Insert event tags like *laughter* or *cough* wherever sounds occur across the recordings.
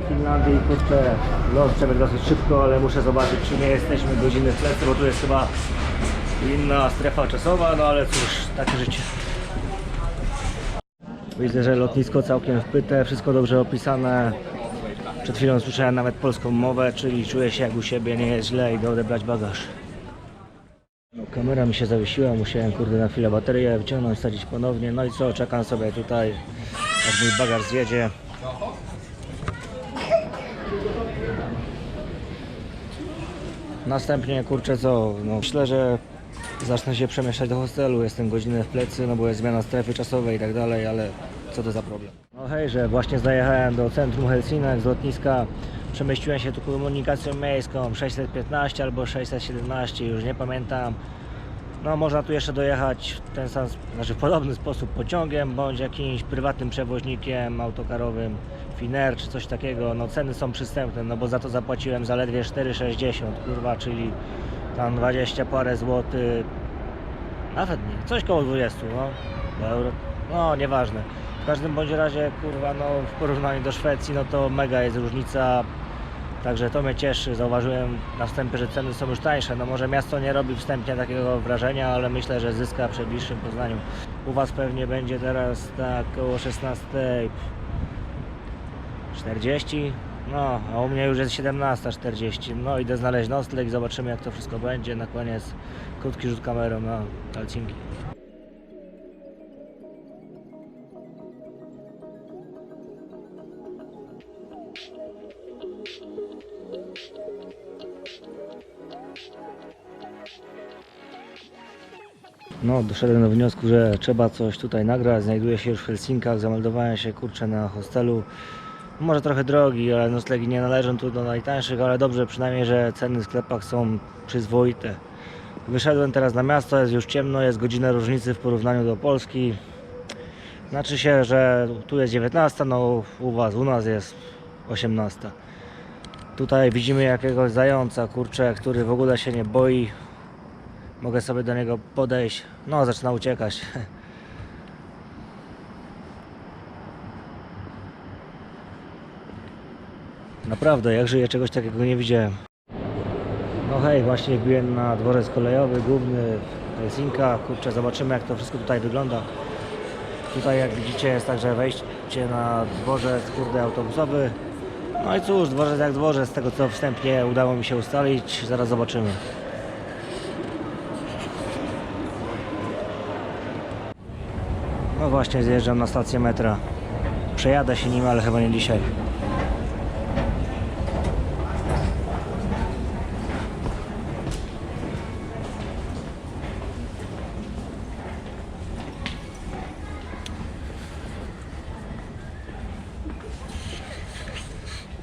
Helsinki, Finlandii, kurczę, lot przebiegł dosyć szybko, ale muszę zobaczyć, czy nie jesteśmy godziny w plecy, bo tu jest chyba inna strefa czasowa, no ale cóż, takie życie. Widzę, że lotnisko całkiem wpyte, wszystko dobrze opisane. Przed chwilą słyszałem nawet polską mowę, czyli czuję się jak u siebie, nie jest źle, idę odebrać bagaż. No, kamera mi się zawiesiła, musiałem kurde na chwilę baterię wyciągnąć, wsadzić ponownie. No i co, czekam sobie tutaj, aż mój bagaż zjedzie. Następnie kurczę co, no myślę, że zacznę się przemieszczać do hostelu, jestem godzinę w plecy, no bo jest zmiana strefy czasowej i tak dalej, ale co to za problem. No hej, że właśnie zajechałem do centrum Helsinek z lotniska, przemieściłem się tu komunikacją miejską 615 albo 617, już nie pamiętam. No można tu jeszcze dojechać w ten sam, znaczy w podobny sposób pociągiem bądź jakimś prywatnym przewoźnikiem autokarowym, Finnair czy coś takiego. No ceny są przystępne, no bo za to zapłaciłem zaledwie 4,60 kurwa, czyli tam 20 parę złotych, nawet nie, coś koło 20 no, euro, no nieważne. W każdym bądź razie kurwa no w porównaniu do Szwecji no to mega jest różnica Także to mnie cieszy. Zauważyłem na wstępie, że ceny są już tańsze. No może miasto nie robi wstępnie takiego wrażenia, ale myślę, że zyska przy bliższym poznaniu. U Was pewnie będzie teraz tak około 16.40. No, a u mnie już jest 17.40. No idę znaleźć nocleg i zobaczymy jak to wszystko będzie. Na koniec krótki rzut kamerą na Helsinki. No, doszedłem do wniosku, że trzeba coś tutaj nagrać. Znajduję się już w Helsinkach, zameldowałem się kurczę na hostelu. Może trochę drogi, ale noclegi nie należą tu do najtańszych, ale dobrze przynajmniej, że ceny w sklepach są przyzwoite. Wyszedłem teraz na miasto, jest już ciemno, jest godzina różnicy w porównaniu do Polski. Znaczy się, że tu jest 19, no u Was, u nas jest 18. Tutaj widzimy jakiegoś zająca, kurczę, który w ogóle się nie boi, Mogę sobie do niego podejść. No, zaczyna uciekać. *laughs* Naprawdę, jak żyję, czegoś takiego nie widziałem. No hej, właśnie wbiłem na dworzec kolejowy główny w Helsinkach. Kurczę, zobaczymy jak to wszystko tutaj wygląda. Tutaj jak widzicie jest także wejście na dworzec kurde autobusowy. No i cóż, dworzec jak dworzec, z tego co wstępnie udało mi się ustalić, zaraz zobaczymy. Właśnie, zjeżdżam na stację metra. Przejadę się nim, ale chyba nie dzisiaj.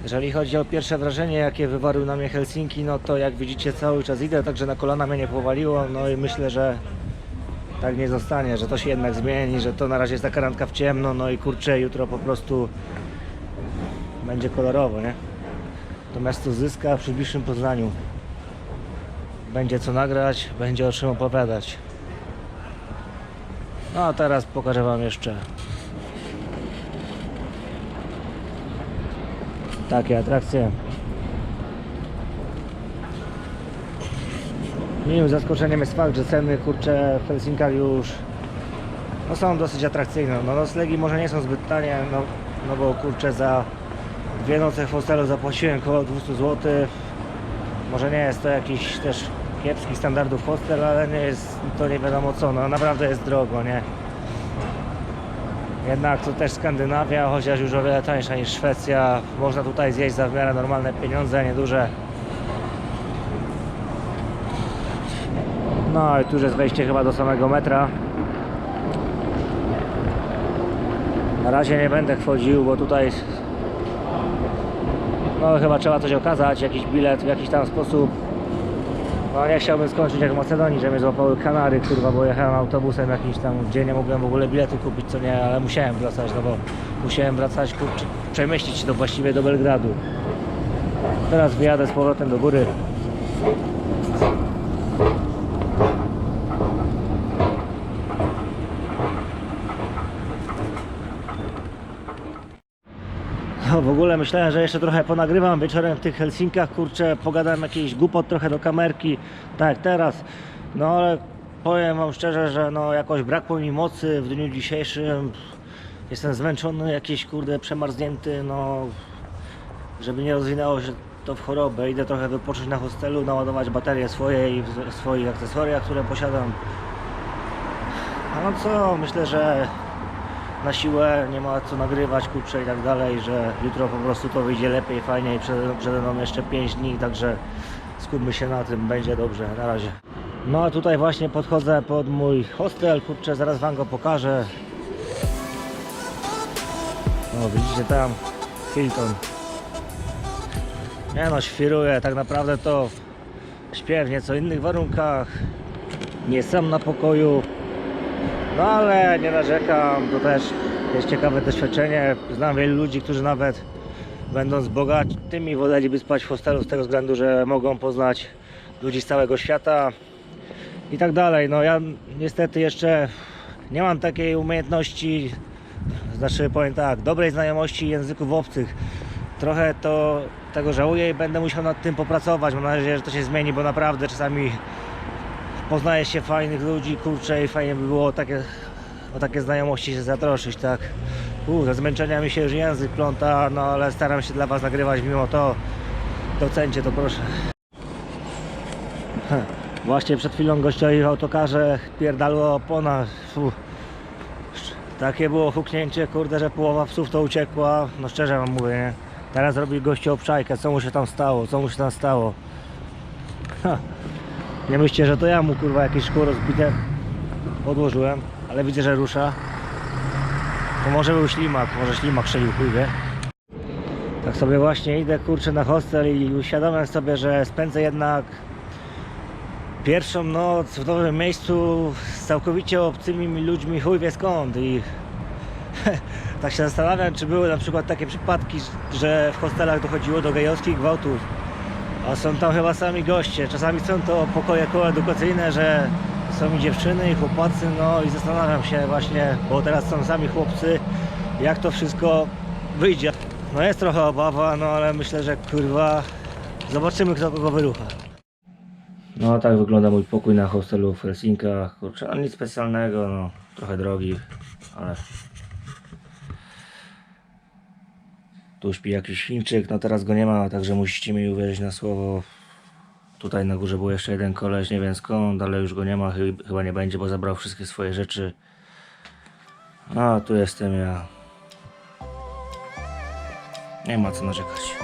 Jeżeli chodzi o pierwsze wrażenie, jakie wywarły na mnie Helsinki, no to jak widzicie cały czas idę, także na kolana mnie nie powaliło, no i myślę, że tak nie zostanie, że to się jednak zmieni, że to na razie jest taka randka w ciemno, no i kurczę, jutro po prostu będzie kolorowo, nie? To miasto zyska przy bliższym poznaniu. Będzie co nagrać, będzie o czym opowiadać. No a teraz pokażę Wam jeszcze takie atrakcje. Miłym zaskoczeniem jest fakt, że ceny kurcze w Helsinkach już no, są dosyć atrakcyjne. No, noclegi może nie są zbyt tanie, no, no bo kurczę za dwie noce w hostelu zapłaciłem około 200 zł. Może nie jest to jakiś też kiepskich standardów hostel, ale nie jest to nie wiadomo co, no naprawdę jest drogo, nie? Jednak to też Skandynawia, chociaż już o wiele tańsza niż Szwecja. Można tutaj zjeść za w miarę normalne pieniądze, nieduże. No i tu jest wejście chyba do samego metra. Na razie nie będę wchodził, bo tutaj no chyba trzeba coś okazać, jakiś bilet w jakiś tam sposób. No nie chciałbym skończyć jak w Macedonii, że mnie złapały Kanary, kurwa, bo jechałem autobusem jakimś tam, gdzie nie mogłem w ogóle biletu kupić, co nie, ale musiałem wracać, no bo musiałem wracać, kurczę, przemieścić się do właściwie do Belgradu. Teraz wyjadę z powrotem do góry. W ogóle myślałem, że jeszcze trochę ponagrywam wieczorem w tych Helsinkach, kurczę, pogadam jakiś głupot trochę do kamerki, tak jak teraz. No ale powiem wam szczerze, że no jakoś brakło mi mocy w dniu dzisiejszym. Jestem zmęczony, jakiś kurde przemarznięty, no żeby nie rozwinęło się to w chorobę. Idę trochę wypocząć na hostelu, naładować baterie swoje i w swoich akcesoriach, które posiadam. A no co, myślę, że na siłę nie ma co nagrywać, kurczę i tak dalej, że jutro po prostu to wyjdzie lepiej, fajniej, przede, przede mną jeszcze 5 dni, także skupmy się na tym, będzie dobrze, na razie. No a tutaj właśnie podchodzę pod mój hostel, kurczę, zaraz wam go pokażę. O, widzicie tam, Hilton. Nie no, świruję, tak naprawdę to śpię w nieco innych warunkach, nie sam na pokoju, no ale nie narzekam, to też jest ciekawe doświadczenie. Znam wielu ludzi, którzy nawet będąc bogatymi woleliby spać w hostelu z tego względu, że mogą poznać ludzi z całego świata i tak dalej. No ja niestety jeszcze nie mam takiej umiejętności, znaczy powiem tak, dobrej znajomości języków obcych. Trochę to tego żałuję i będę musiał nad tym popracować. Mam nadzieję, że to się zmieni, bo naprawdę czasami poznaje się fajnych ludzi, kurczę i fajnie by było takie, o takie znajomości się zatroszyć, tak. U, ze zmęczenia mi się już język pląta, no ale staram się dla Was nagrywać mimo to. Docencie to proszę. Właśnie przed chwilą gościowi w autokarze pierdalło opona. Fu. Takie było huknięcie, kurde, że połowa psów to uciekła. No szczerze wam mówię, nie? Teraz robi gościu obczajkę, co mu się tam stało, co mu się tam stało. Ha. Nie myślcie, że to ja mu kurwa jakieś szkło rozbite podłożyłem, ale widzę, że rusza. To może był ślimak, może ślimak strzelił chuj wie. Tak sobie właśnie idę kurczę na hostel i uświadomiam sobie, że spędzę jednak pierwszą noc w nowym miejscu z całkowicie obcymi mi ludźmi chuj wie skąd i *laughs* tak się zastanawiam, czy były na przykład takie przypadki, że w hostelach dochodziło do gejowskich gwałtów a są tam chyba sami goście. Czasami są to pokoje koedukacyjne, że są i dziewczyny, i chłopacy, no i zastanawiam się właśnie, bo teraz są sami chłopcy, jak to wszystko wyjdzie. No jest trochę obawa, no ale myślę, że kurwa, zobaczymy kto kogo wyrucha. No a tak wygląda mój pokój na hostelu w Helsinkach. Kurczę, no nic specjalnego, no trochę drogi, ale Tu śpi jakiś Chińczyk, no teraz go nie ma, także musicie mi uwierzyć na słowo. Tutaj na górze był jeszcze jeden koleś, nie wiem skąd, ale już go nie ma, chy- chyba nie będzie, bo zabrał wszystkie swoje rzeczy. A tu jestem ja. Nie ma co narzekać.